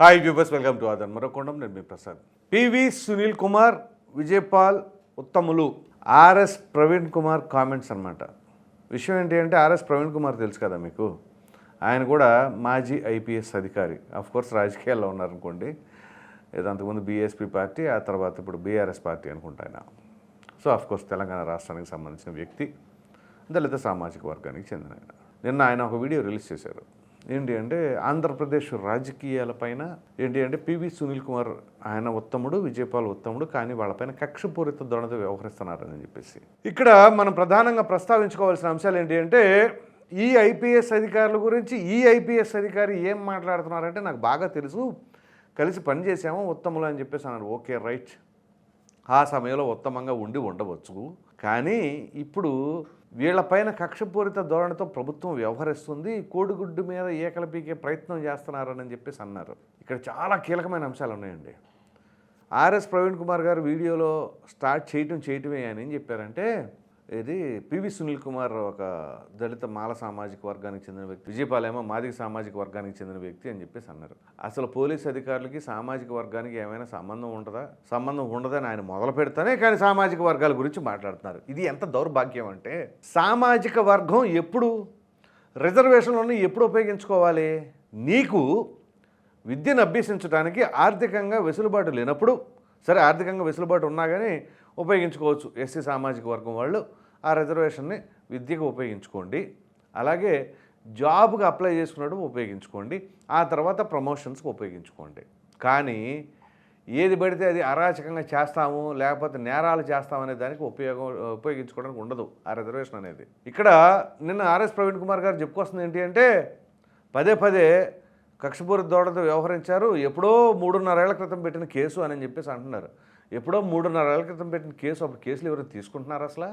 Hi viewers welcome to ఆదర్ మరొకొండం నేను మీ ప్రసాద్. పివి సునీల్ కుమార్ విజయపాల్ ఉత్తములు ఆర్ఎస్ ప్రవీణ్ కుమార్ కామెంట్స్ అన్నమాట. విషయం ఏంటి అంటే ఆర్ఎస్ ప్రవీణ్ కుమార్ తెలుసు కదా మీకు? ఆయన కూడా మాజీ ఐపీఎస్ అధికారి. ఆఫ్ కోర్స్ రాజకీయాల్లో ఉన్నారనుకోండి. ఏదో అంతకుముందు బీఎస్పీ పార్టీ ఆ తర్వాత ఇప్పుడు బీఆర్ఎస్ పార్టీ అనుకుంటా ఆయన. సో ఆఫ్ కోర్స్ తెలంగాణ రాష్ట్రానికి సంబంధించిన వ్యక్తి దళిత సామాజిక వర్గానికి చెందిన ఆయన. నిన్న ఆయన ఒక వీడియో రిలీజ్ చేశారు. ఏంటి అంటే ఆంధ్రప్రదేశ్ రాజకీయాలపైన ఏంటి అంటే పివి సునీల్ కుమార్ ఆయన ఉత్తముడు విజయపాల్ ఉత్తముడు కానీ వాళ్ళపైన కక్షపూరిత ధోరణితో వ్యవహరిస్తున్నారని చెప్పేసి. ఇక్కడ మనం ప్రధానంగా ప్రస్తావించుకోవాల్సిన అంశాలు ఏంటి అంటే ఈ ఐపీఎస్ అధికారుల గురించి ఈ ఐపీఎస్ అధికారి ఏం మాట్లాడుతున్నారంటే నాకు బాగా తెలుసు కలిసి పనిచేసాము ఉత్తములు అని చెప్పేసి అన్నారు. Okay right. ఆ సమయంలో ఉత్తమంగా ఉండి ఉండవచ్చు. కానీ ఇప్పుడు వీళ్ళపైన కక్షపూరిత ధోరణితో ప్రభుత్వం వ్యవహరిస్తుంది కోడిగుడ్డు మీద ఏకలు పీకే ప్రయత్నం చేస్తున్నారని చెప్పేసి అన్నారు. ఇక్కడ చాలా కీలకమైన అంశాలు ఉన్నాయండి. ఆర్ఎస్ ప్రవీణ్ కుమార్ గారు వీడియోలో స్టార్ట్ చేయటం చేయటమే అని చెప్పారంటే ఇది పివి సునీల్ కుమార్ ఒక దళిత మాల సామాజిక వర్గానికి చెందిన వ్యక్తి. విజయపాలేమో మాదిక సామాజిక వర్గానికి చెందిన వ్యక్తి అని చెప్పేసి అన్నారు. అసలు పోలీస్ అధికారులకి సామాజిక వర్గానికి ఏమైనా సంబంధం ఉంటుందా? సంబంధం ఉండదని ఆయన మొదలు పెడతానే కానీ సామాజిక వర్గాల గురించి మాట్లాడుతున్నారు. ఇది ఎంత దౌర్భాగ్యం అంటే సామాజిక వర్గం ఎప్పుడు రిజర్వేషన్లను ఎప్పుడు ఉపయోగించుకోవాలి? నీకు విద్యను అభ్యసించడానికి ఆర్థికంగా వెసులుబాటు లేనప్పుడు సరే ఆర్థికంగా వెసులుబాటు ఉన్నా కానీ ఉపయోగించుకోవచ్చు. ఎస్సీ సామాజిక వర్గం వాళ్ళు ఆ రిజర్వేషన్ని విద్యకు ఉపయోగించుకోండి. అలాగే జాబ్కి అప్లై చేసుకున్నప్పుడు ఉపయోగించుకోండి. ఆ తర్వాత ప్రమోషన్స్కి ఉపయోగించుకోండి. కానీ ఏది పడితే అది అరాచకంగా చేస్తాము లేకపోతే నేరాలు చేస్తామనే దానికి ఉపయోగం ఉపయోగించుకోవడానికి ఉండదు ఆ రిజర్వేషన్ అనేది. ఇక్కడ నిన్న ఆర్ఎస్ ప్రవీణ్ కుమార్ గారు చెప్పుకొస్తుంది ఏంటి అంటే పదే పదే కక్షపూరి దోడతో వ్యవహరించారు. ఎప్పుడో మూడున్నరేళ్ళ క్రితం పెట్టిన కేసు అని చెప్పేసి అంటున్నారు. ఎప్పుడో మూడున్నరేళ్ళ క్రితం పెట్టిన కేసు అప్పుడు కేసులు ఎవరు తీసుకుంటున్నారు అసలు?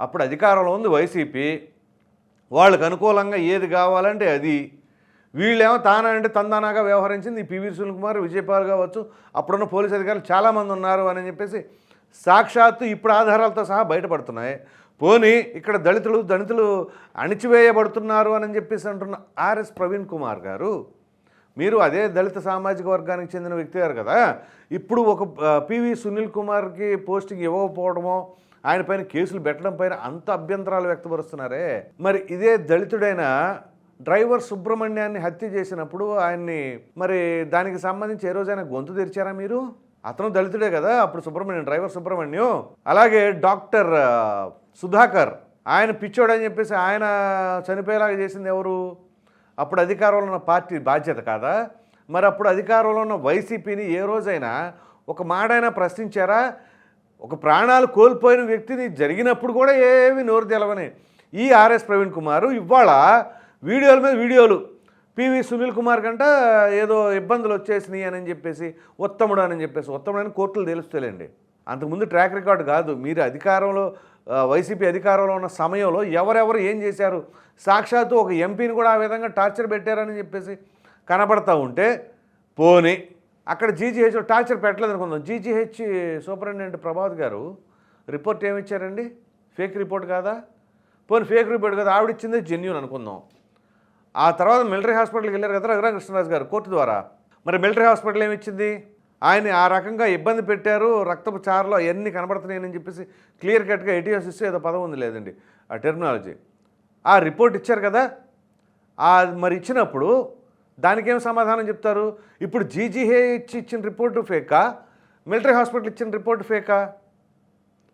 అప్పుడు అధికారంలో ఉంది వైసీపీ. వాళ్ళకు అనుకూలంగా ఏది కావాలంటే అది. వీళ్ళేమో తానంటే తందానాగా వ్యవహరించింది ఈ పివి సునీల్ కుమార్ విజయపాల్ కావచ్చు. అప్పుడున్న పోలీస్ అధికారులు చాలామంది ఉన్నారు అని చెప్పేసి సాక్షాత్తు ఇప్పుడు ఆధారాలతో సహా బయటపడుతున్నాయి. పోనీ ఇక్కడ దళితులు దళితులు అణిచివేయబడుతున్నారు అని చెప్పేసి అంటున్న ఆర్ఎస్ ప్రవీణ్ కుమార్ గారు మీరు అదే దళిత సామాజిక వర్గానికి చెందిన వ్యక్తి గారు కదా ఇప్పుడు ఒక పివి సునీల్ కుమార్కి పోస్టింగ్ ఇవ్వకపోవడమో ఆయన పైన కేసులు పెట్టడం పైన అంత అభ్యంతరాలు వ్యక్తపరుస్తున్నారే. మరి ఇదే దళితుడైన డ్రైవర్ సుబ్రహ్మణ్యాన్ని హత్య చేసినప్పుడు ఆయన్ని మరి దానికి సంబంధించి ఏ రోజైనా గొంతు తెరిచారా మీరు? అతను దళితుడే కదా అప్పుడు సుబ్రహ్మణ్యం డ్రైవర్ సుబ్రహ్మణ్యం. అలాగే డాక్టర్ సుధాకర్ ఆయన పిచ్చోడని చెప్పేసి ఆయన చనిపోయేలాగా చేసింది ఎవరు? అప్పుడు అధికారంలో ఉన్న పార్టీ బాధ్యత కాదా? మరి అప్పుడు అధికారంలో ఉన్న వైసీపీని ఏ రోజైనా ఒక మాడైనా ప్రశ్నించారా? ఒక ప్రాణాలు కోల్పోయిన వ్యక్తిని జరిగినప్పుడు కూడా ఏవి నోరు తెలవని. ఈ ఆర్ఎస్ ప్రవీణ్ కుమారు ఇవాళ వీడియోల మీద వీడియోలు పివి సునీల్ కుమార్ కంట ఏదో ఇబ్బందులు వచ్చేసినాయి అని చెప్పేసి ఉత్తముడు అని చెప్పేసి ఉత్తముడు అని కోర్టులు తెలుస్తలేండి. అంతకుముందు ట్రాక్ రికార్డు కాదు. మీరు అధికారంలో వైసీపీ అధికారంలో ఉన్న సమయంలో ఎవరెవరు ఏం చేశారు? సాక్షాత్తు ఒక ఎంపీని కూడా ఆ విధంగా టార్చర్ పెట్టారని చెప్పేసి కనబడతా ఉంటే పోని అక్కడ జీజీహెచ్ టార్చర్ పెట్టలేదు అనుకుందాం. జీజీహెచ్ సూపరింటెండెంట్ ప్రభాత్ గారు రిపోర్ట్ ఏమి ఇచ్చారండి ఫేక్ రిపోర్ట్ కాదా? పోనీ ఫేక్ రిపోర్ట్ కదా. ఆవిడ ఇచ్చిందే జెన్యున్ అనుకుందాం. ఆ తర్వాత మిలిటరీ హాస్పిటల్కి వెళ్ళారు కదా రఘురామ కృష్ణరాజు గారు కోర్టు ద్వారా. మరి మిలిటరీ హాస్పిటల్ ఏమి ఇచ్చింది? ఆయన ఆ రకంగా ఇబ్బంది పెట్టారు రక్తపు చారలో అవన్నీ కనబడుతున్నాయని చెప్పేసి క్లియర్ కట్గా ఎటీఎస్ ఏదో పదం ఉంది లేదండి ఆ టెర్మినాలజీ. ఆ రిపోర్ట్ ఇచ్చారు కదా ఆ మరి ఇచ్చినప్పుడు దానికేం సమాధానం చెప్తారు? ఇప్పుడు జీజీహే ఇచ్చి ఇచ్చిన రిపోర్టు ఫేకా? మిలిటరీ హాస్పిటల్ ఇచ్చిన రిపోర్టు ఫేకా?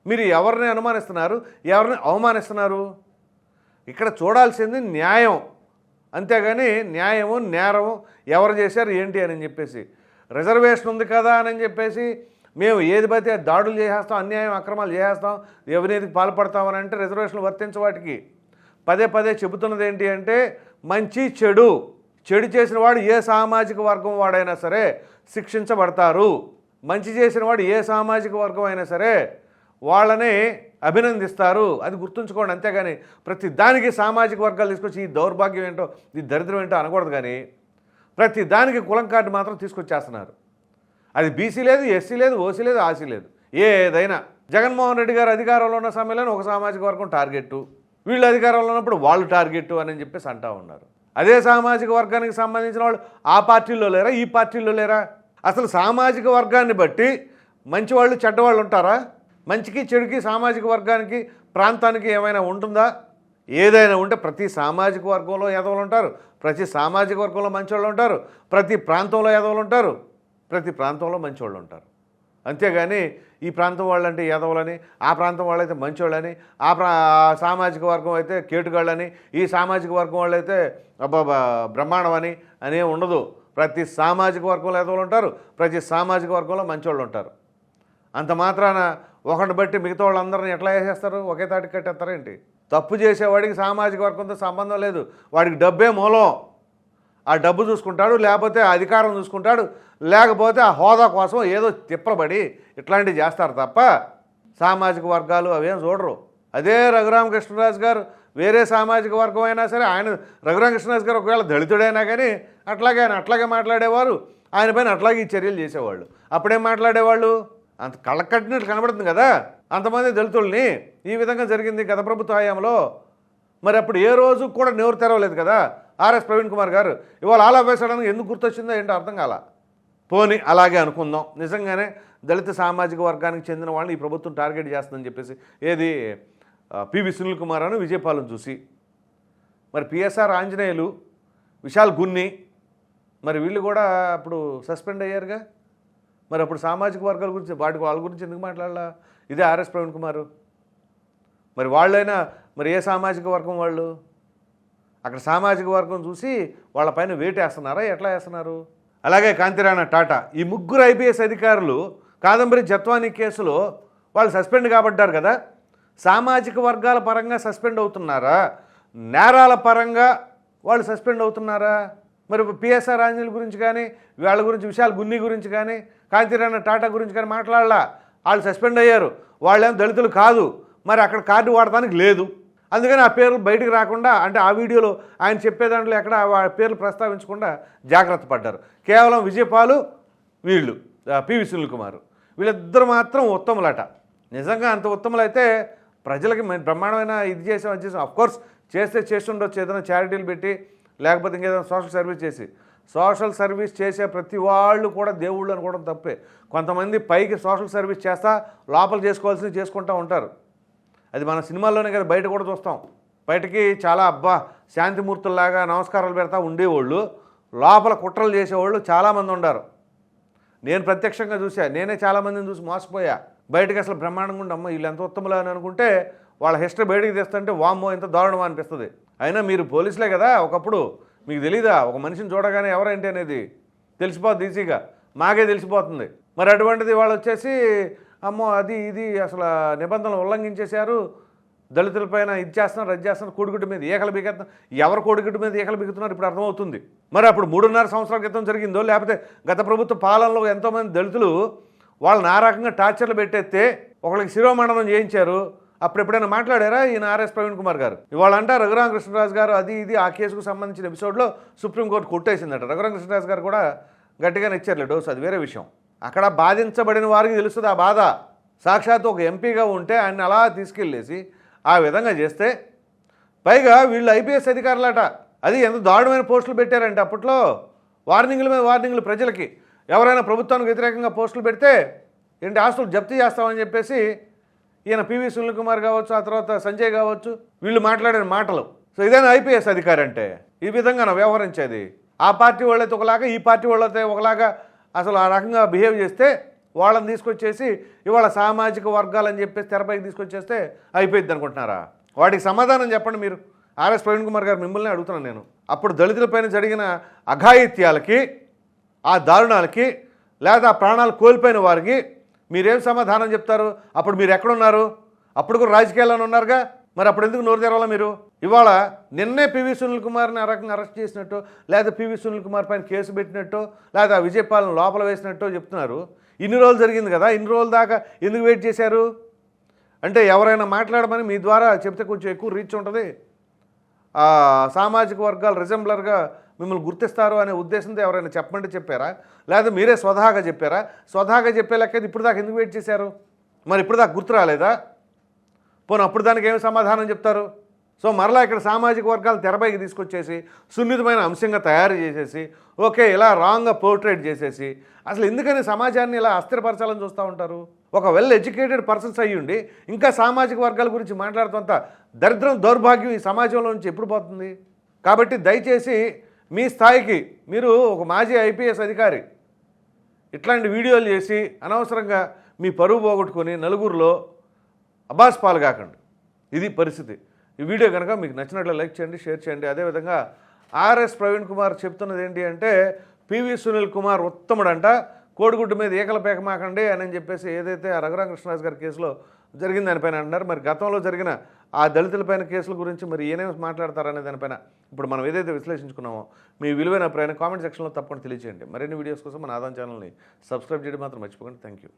మీరు ఎవరిని అనుమానిస్తున్నారు? ఎవరిని అవమానిస్తున్నారు? ఇక్కడ చూడాల్సింది న్యాయం. అంతేగాని న్యాయము నేరము ఎవరు చేశారు ఏంటి అని చెప్పేసి. రిజర్వేషన్ ఉంది కదా అని చెప్పేసి మేము ఏది పడితే దాడులు చేసేస్తాం అన్యాయం అక్రమాలు చేసేస్తాం అవినీతికి పాల్పడతామని అంటే రిజర్వేషన్లు వర్తించే వాటికి. పదే పదే చెబుతున్నది ఏంటి అంటే మంచి చెడు. చెడు చేసిన వాడు ఏ సామాజిక వర్గం వాడైనా సరే శిక్షించబడతారు. మంచి చేసిన వాడు ఏ సామాజిక వర్గం అయినా సరే వాళ్ళని అభినందిస్తారు. అది గుర్తుంచుకోండి. అంతేగాని ప్రతి దానికి సామాజిక వర్గాలు తీసుకొచ్చి ఈ దౌర్భాగ్యం ఏంటో ఈ దరిద్రం ఏంటో అనకూడదు కానీ ప్రతి దానికి కులం కార్డు మాత్రం తీసుకొచ్చేస్తున్నారు. అది బీసీ లేదు ఎస్సీ లేదు ఓసీ లేదు ఆసీ లేదు. ఏదైనా జగన్మోహన్ రెడ్డి గారు అధికారంలో ఉన్న సమయంలో ఒక సామాజిక వర్గం టార్గెట్ వీళ్ళు అధికారంలో ఉన్నప్పుడు వాళ్ళు టార్గెట్ అని చెప్పేసి అంటా ఉన్నారు. అదే సామాజిక వర్గానికి సంబంధించిన వాళ్ళు ఆ పార్టీలో లేరా ఈ పార్టీలో లేరా? అసలు సామాజిక వర్గాన్ని బట్టి మంచివాళ్ళు చెడ్డవాళ్ళు ఉంటారా? మంచికి చెడుకి సామాజిక వర్గానికి ప్రాంతానికి ఏమైనా ఉంటుందా? ఏదైనా ఉంటే ప్రతి సామాజిక వర్గంలో ఎదవలు ఉంటారు. ప్రతి సామాజిక వర్గంలో మంచివాళ్ళు ఉంటారు. ప్రతి ప్రాంతంలో ఎదవలు ఉంటారు. ప్రతి ప్రాంతంలో మంచివాళ్ళు ఉంటారు. అంతేగాని ఈ ప్రాంతం వాళ్ళంటే యాదవులని ఆ ప్రాంతం వాళ్ళైతే మంచోళ్ళని ఆ ప్రా ఆ సామాజిక వర్గం అయితే కేటుగాళ్ళని ఈ సామాజిక వర్గం వాళ్ళైతే అబ్బాబా బ్రహ్మాండం అని అనే ఉండదు. ప్రతి సామాజిక వర్గంలో ఎదవలు ఉంటారు. ప్రతి సామాజిక వర్గంలో మంచోళ్ళు ఉంటారు. అంత మాత్రాన ఒకటి బట్టి మిగతా వాళ్ళందరిని ఎట్లా వేసేస్తారు? ఒకే తాటికి కట్టేస్తారు ఏంటి? తప్పు చేసేవాడికి సామాజిక వర్గంతో సంబంధం లేదు. వాడికి డబ్బే మూలం. ఆ డబ్బు చూసుకుంటాడు లేకపోతే అధికారం చూసుకుంటాడు లేకపోతే ఆ హోదా కోసం ఏదో తిప్పబడి ఇట్లాంటివి చేస్తారు తప్ప సామాజిక వర్గాలు అవేం చూడరు. అదే రఘురామకృష్ణరాజు గారు వేరే సామాజిక వర్గం అయినా సరే ఆయన రఘురామకృష్ణరాజు గారు ఒకవేళ దళితుడైనా కానీ అట్లాగే ఆయన అట్లాగే మాట్లాడేవారు. ఆయన పైన అట్లాగే ఈ చర్యలు చేసేవాళ్ళు. అప్పుడేం మాట్లాడేవాళ్ళు? అంత కళ్ళకట్టినట్లు కనబడుతుంది కదా అంతమంది దళితుల్ని. ఈ విధంగా జరిగింది గత ప్రభుత్వ హయాంలో మరి అప్పుడు ఏ రోజు కూడా నోరు తెరవలేదు కదా ఆర్ఎస్ ప్రవీణ్ కుమార్ గారు. ఇవాళ ఆలా వేసడానికి ఎందుకు గుర్తొచ్చిందో ఏంటో అర్థం కాల. పోని అలాగే అనుకుందాం. నిజంగానే దళిత సామాజిక వర్గానికి చెందిన వాళ్ళని ఈ ప్రభుత్వం టార్గెట్ చేస్తుందని చెప్పేసి ఏది పివి సునీల్ కుమార్ అని విజయపాలెం చూసి. మరి పిఎస్ఆర్ ఆంజనేయులు విశాల్ గున్ని మరి వీళ్ళు కూడా అప్పుడు సస్పెండ్ అయ్యారుగా? మరి అప్పుడు సామాజిక వర్గాల గురించి వాటి వాళ్ళ గురించి ఎందుకు మాట్లాడాలా? ఇదే ఆర్ఎస్ ప్రవీణ్ కుమారు. మరి వాళ్ళైనా మరి ఏ సామాజిక వర్గం వాళ్ళు? అక్కడ సామాజిక వర్గం చూసి వాళ్ళ పైన వేటు వేస్తున్నారా? ఎట్లా వేస్తున్నారు? అలాగే కాంతిరాణ టాటా ఈ ముగ్గురు ఐపీఎస్ అధికారులు కాదంబరి జత్వానీ కేసులో వాళ్ళు సస్పెండ్ కాబడ్డారు కదా. సామాజిక వర్గాల పరంగా సస్పెండ్ అవుతున్నారా? నేరాల పరంగా వాళ్ళు సస్పెండ్ అవుతున్నారా? మరి పిఎస్ఆర్ ఆంజనేయుల గురించి కానీ వాళ్ళ గురించి విశాల్ గున్ని గురించి కానీ కాంతిరాణ టాటా గురించి కానీ మాట్లాడలా. వాళ్ళు సస్పెండ్ అయ్యారు. వాళ్ళేం దళితులు కాదు. మరి అక్కడ కార్డు వాడటానికి లేదు. అందుకని ఆ పేర్లు బయటకు రాకుండా అంటే ఆ వీడియోలో ఆయన చెప్పే దాంట్లో ఎక్కడ ఆ పేర్లు ప్రస్తావించకుండా జాగ్రత్త పడ్డారు. కేవలం విజయపాలు వీళ్ళు పివి సునీల్ కుమార్ వీళ్ళిద్దరు మాత్రం ఉత్తములట. నిజంగా అంత ఉత్తములైతే ప్రజలకి బ్రహ్మాండమైన ఇది చేసాం అది చేసాం. కోర్స్ చేస్తే చేస్తుండొచ్చు. ఏదైనా చారిటీలు పెట్టి లేకపోతే ఇంకేదైనా సోషల్ సర్వీస్ చేసి. సోషల్ సర్వీస్ చేసే ప్రతి వాళ్ళు కూడా దేవుళ్ళు అనుకోవడం తప్పే. కొంతమంది పైకి సోషల్ సర్వీస్ చేస్తా లోపల చేసుకోవాల్సింది చేసుకుంటూ ఉంటారు. అది మన సినిమాల్లోనే కదా బయట కూడా చూస్తాం. బయటకి చాలా అబ్బా శాంతిమూర్తుల్లాగా నమస్కారాలు పెడతా ఉండేవాళ్ళు. లోపల కుట్రలు చేసేవాళ్ళు చాలామంది ఉన్నారు నేను ప్రత్యక్షంగా చూసా నేనే చాలామందిని చూసి మోసపోయా. బయటకు అసలు బ్రహ్మాండంగా ఉండి అమ్మ వీళ్ళు ఎంత ఉత్తములు అని అనుకుంటే వాళ్ళ హిస్టరీ బయటకు తెస్తుంటే వామ్మో ఇంత దారుణం అనిపిస్తుంది. అయినా మీరు పోలీసులే కదా ఒకప్పుడు మీకు తెలీదా ఒక మనిషిని చూడగానే ఎవరేంటి అనేది? తెలిసిపోద్ది ఈజీగా. మాకే తెలిసిపోతుంది. మరి అటువంటిది వాళ్ళు వచ్చేసి అమ్మో అది ఇది అసలు నిబంధనలు ఉల్లంఘించేశారు. దళితులపైన ఇది చేస్తున్నారు రద్దు చేస్తున్నారు కోడిగుడ్డు మీద ఏకలు బిగెత్తున్నారు ఎవరు కోడిగుడ్డు మీద ఏకలు బిగుతున్నారు ఇప్పుడు అర్థమవుతుంది. మరి అప్పుడు మూడున్నర సంవత్సరాల క్రితం జరిగిందో లేకపోతే గత ప్రభుత్వ పాలనలో ఎంతోమంది దళితులు వాళ్ళని ఆ రకంగా టార్చర్లు పెట్టేస్తే ఒకళ్ళకి శిరోమండనం చేయించారు. అప్పుడు ఎప్పుడైనా మాట్లాడారా ఈయన ఆర్ఎస్ ప్రవీణ్ కుమార్ గారు? ఇవాళ అంట రఘురామ కృష్ణరాజు గారు అది ఇది ఆ కేసుకు సంబంధించిన ఎపిసోడ్లో సుప్రీంకోర్టు కొట్టేసిందట. రఘురామ కృష్ణరాజు గారు కూడా గట్టిగానే ఇచ్చారులే డోస్ అది వేరే విషయం. అక్కడ బాధించబడిన వారికి తెలుస్తుంది ఆ బాధ? సాక్షాత్ ఒక ఎంపీగా ఉంటే ఆయన అలా తీసుకెళ్ళేసి ఆ విధంగా చేస్తే పైగా వీళ్ళు ఐపీఎస్ అధికారులట. అది ఎంత దారుణమైన పోస్టులు పెట్టారంటే అప్పట్లో వార్నింగ్ల మీద వార్నింగ్లు ప్రజలకి. ఎవరైనా ప్రభుత్వానికి వ్యతిరేకంగా పోస్టులు పెడితే ఏంటి ఆస్తులు జప్తు చేస్తామని చెప్పేసి ఈయన పివి సునీల్ కుమార్ కావచ్చు ఆ తర్వాత సంజయ్ కావచ్చు వీళ్ళు మాట్లాడిన మాటలు. సో ఇదేనా ఐపీఎస్ అధికారి అంటే ఈ విధంగా నా వ్యవహరించేది? ఆ పార్టీ వాళ్ళైతే ఒకలాగా ఈ పార్టీ వాళ్ళైతే ఒకలాగా అసలు ఆ రకంగా బిహేవ్ చేస్తే వాళ్ళని తీసుకొచ్చేసి ఇవాళ సామాజిక వర్గాలని చెప్పేసి తెరపైకి తీసుకొచ్చేస్తే అయిపోయింది అనుకుంటున్నారా? వాటికి సమాధానం చెప్పండి మీరు. ఆర్ఎస్ ప్రవీణ్ కుమార్ గారు మిమ్మల్ని అడుగుతున్నాను నేను. అప్పుడు దళితులపైన జరిగిన అఘాయిత్యాలకి ఆ దారుణాలకి లేదా ప్రాణాలు కోల్పోయిన వారికి మీరేం సమాధానం చెప్తారు? అప్పుడు మీరు ఎక్కడున్నారు? అప్పుడు కూడా రాజకీయాల్లోనే ఉన్నారుగా? మరి అప్పుడు ఎందుకు నోరు తెరవాలా మీరు? ఇవాళ నిన్నే పివి సునీల్ కుమార్ని ఆ రకంగా అరెస్ట్ చేసినట్టు లేదా పివి సునీల్ కుమార్ పైన కేసు పెట్టినట్టు లేదా విజయపాలను లోపల వేసినట్టు చెప్తున్నారు. ఇన్ని రోజులు జరిగింది కదా ఇన్ని రోజుల దాకా ఎందుకు వెయిట్ చేశారు? అంటే ఎవరైనా మాట్లాడమని మీ ద్వారా చెప్తే కొంచెం ఎక్కువ రీచ్ ఉంటుంది. సామాజిక వర్గాలు రిజంబ్లర్గా మిమ్మల్ని గుర్తిస్తారు అనే ఉద్దేశంతో ఎవరైనా చెప్పమంటే చెప్పారా? లేదా మీరే స్వతహాగా చెప్పారా? స్వతహాగా చెప్పే ఇప్పుడు దాకా ఎందుకు వెయిట్ చేశారు? మరి ఇప్పుడు దాకా గుర్తు రాలేదా? పోనీ అప్పుడు దానికి ఏమి సమాధానం చెప్తారు? సో మరలా ఇక్కడ సామాజిక వర్గాలు తెరపైకి తీసుకొచ్చేసి సున్నితమైన అంశంగా తయారు చేసేసి ఓకే ఇలా రాంగ్గా పోర్ట్రేట్ చేసేసి అసలు ఎందుకని సమాజాన్ని ఇలా అస్థిరపరచాలని చూస్తూ ఉంటారు? ఒక వెల్ ఎడ్యుకేటెడ్ పర్సన్స్ అయ్యుండి ఇంకా సామాజిక వర్గాల గురించి మాట్లాడుతుంత దరిద్రం దౌర్భాగ్యం ఈ సమాజంలో నుంచి ఎప్పుడు పోతుంది? కాబట్టి దయచేసి మీ స్థాయికి మీరు ఒక మాజీ ఐపీఎస్ అధికారి ఇట్లాంటి వీడియోలు చేసి అనవసరంగా మీ పరువు పోగొట్టుకొని నలుగురిలో అబాస్ పాలు కాకండి. ఇది పరిస్థితి. ఈ వీడియో కనుక మీకు నచ్చినట్లు లైక్ చేయండి షేర్ చేయండి. అదేవిధంగా ఆర్ఎస్ ప్రవీణ్ కుమార్ చెప్తున్నది ఏంటి అంటే పివి సునీల్ కుమార్ ఉత్తముడంట. కోడిగుడ్డు మీద ఈకల పేకమాకండి అని చెప్పేసి ఏదైతే ఆ రఘురామ కృష్ణరాజు గారి కేసులో జరిగింది దానిపైన అంటున్నారు మరి గతంలో జరిగిన ఆ దళితులపైన కేసుల గురించి మరి ఏమేమి మాట్లాడతారనే దానిపైన ఇప్పుడు మనం ఏదైతే విశ్లేషించుకున్నామో మీ విలువైన ప్రయాణ కామెంట్ సెక్షన్లో తప్పకుండా తెలియజేయండి మరిన్ని వీడియోస్ కోసం మన ఆదాం ఛానల్ని సబ్స్క్రైబ్ చేయడం మాత్రం మర్చిపోకండి. Thank you.